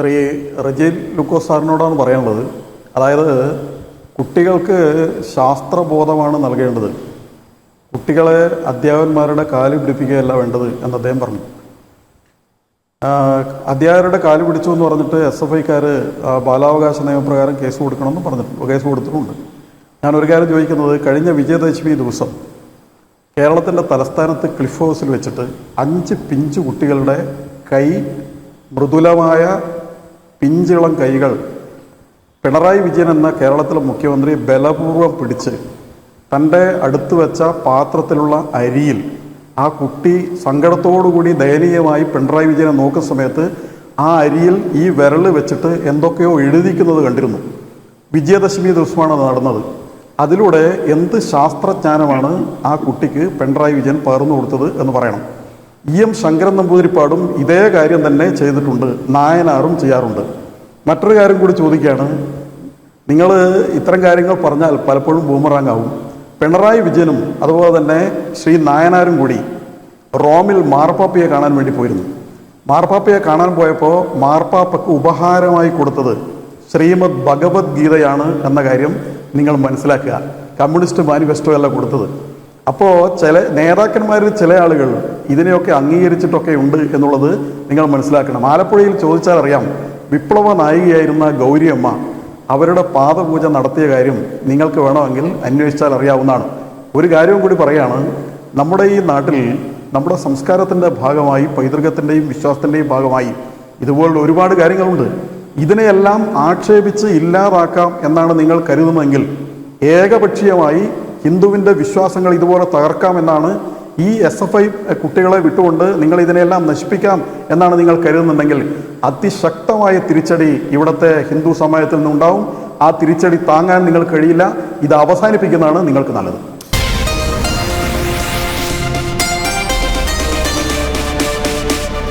ശ്രീ റജീൽ ലുക്കോസ് സാറിനോടാണ് പറയാനുള്ളത്. അതായത് കുട്ടികൾക്ക് ശാസ്ത്രബോധമാണ് നൽകേണ്ടത്. കുട്ടികളെ അധ്യാപകന്മാരുടെ കാൽ പിടിപ്പിക്കുകയല്ല വേണ്ടത് എന്ന് അദ്ദേഹം പറഞ്ഞു. അധ്യാപകരുടെ കാൽ പിടിച്ചു എന്ന് പറഞ്ഞിട്ട് എസ് എഫ് ഐക്കാർ ബാലാവകാശ നിയമപ്രകാരം കേസ് കൊടുക്കണമെന്ന് പറഞ്ഞിട്ടുണ്ട് കേസ് കൊടുത്തിട്ടുണ്ട്. ഞാൻ ഒരു കാര്യം ചോദിക്കുന്നത് കഴിഞ്ഞ വിജയദശമി ദിവസം കേരളത്തിന്റെ തലസ്ഥാനത്ത് ക്ലിഫ് ഹൗസിൽ വെച്ചിട്ട് അഞ്ച് പിഞ്ച് കുട്ടികളുടെ കൈ മൃദുലമായ പിഞ്ചിളം കൈകൾ. പിണറായി വിജയൻ എന്ന കേരളത്തിലെ മുഖ്യമന്ത്രി ബലപൂർവം പിടിച്ച് തന്റെ അടുത്ത് വെച്ച പാത്രത്തിലുള്ള അരിയിൽ ആ കുട്ടി സങ്കടത്തോടുകൂടി ദയനീയമായി പിണറായി വിജയനെ നോക്കുന്ന സമയത്ത് ആ അരിയിൽ ഈ വിരൽ വെച്ചിട്ട് എന്തൊക്കെയോ എഴുതിക്കുന്നത് കണ്ടിരുന്നു. വിജയദശമി ദിവസമാണ് നടന്നത്. അതിലൂടെ എന്ത് ശാസ്ത്രജ്ഞാനമാണ് ആ കുട്ടിക്ക് പിണറായി വിജയൻ പകർന്നു കൊടുത്തത് എന്ന് പറയണം. ഇ എം ശങ്കരൻ നമ്പൂതിരിപ്പാടും ഇതേ കാര്യം തന്നെ ചെയ്തിട്ടുണ്ട് നായനാറും ചെയ്യാറുണ്ട്. മറ്റൊരു കാര്യം കൂടി ചോദിക്കുകയാണ്. നിങ്ങൾ ഇത്തരം കാര്യങ്ങൾ പറഞ്ഞാൽ പലപ്പോഴും ബൂമറാങ് ആവും. പിണറായി വിജയനും അതുപോലെ തന്നെ ശ്രീ നായനാരും കൂടി റോമിൽ മാർപ്പാപ്പയെ കാണാൻ വേണ്ടി പോയിരുന്നു. മാർപ്പാപ്പയെ കാണാൻ പോയപ്പോൾ മാർപ്പാപ്പയ്ക്ക് ഉപഹാരമായി കൊടുത്തത് ശ്രീമദ് ഭഗവത്ഗീതയാണ് എന്ന കാര്യം നിങ്ങൾ മനസ്സിലാക്കുക. കമ്മ്യൂണിസ്റ്റ് മാനിഫെസ്റ്റോ അല്ല കൊടുത്തത്. അപ്പോൾ ചില നേതാക്കന്മാരിൽ ചില ആളുകൾ ഇതിനെയൊക്കെ അംഗീകരിച്ചിട്ടൊക്കെ ഉണ്ട് എന്നുള്ളത് നിങ്ങൾ മനസ്സിലാക്കണം. ആലപ്പുഴയിൽ ചോദിച്ചാൽ അറിയാം വിപ്ലവ നായികയായിരുന്ന ഗൗരിയമ്മ അവരുടെ പാദപൂജ നടത്തിയ കാര്യം നിങ്ങൾക്ക് വേണമെങ്കിൽ അന്വേഷിച്ചാൽ അറിയാവുന്നതാണ്. ഒരു കാര്യവും കൂടി പറയാണ് നമ്മുടെ ഈ നാട്ടിൽ നമ്മുടെ സംസ്കാരത്തിന്റെ ഭാഗമായി പൈതൃകത്തിന്റെയും വിശ്വാസത്തിന്റെയും ഭാഗമായി ഇതുപോലുള്ള ഒരുപാട് കാര്യങ്ങളുണ്ട്. ഇതിനെയെല്ലാം ആക്ഷേപിച്ച് ഇല്ലാതാക്കാം എന്നാണ് നിങ്ങൾ കരുതുന്നതെങ്കിൽ ഏകപക്ഷീയമായി ഹിന്ദുവിന്റെ വിശ്വാസങ്ങൾ ഇതുപോലെ തകർക്കാം എന്നാണ് ഈ എസ് എഫ് ഐ കുട്ടികളെ വിട്ടുകൊണ്ട് നിങ്ങൾ ഇതിനെല്ലാം നശിപ്പിക്കാം എന്നാണ് നിങ്ങൾ കരുതുന്നുണ്ടെങ്കിൽ അതിശക്തമായ തിരിച്ചടി ഇവിടുത്തെ ഹിന്ദു സമയത്തിൽ നിന്നുണ്ടാവും. ആ തിരിച്ചടി താങ്ങാൻ നിങ്ങൾ കഴിയില്ല. ഇത് അവസാനിപ്പിക്കുന്നതാണ് നിങ്ങൾക്ക് നല്ലത്.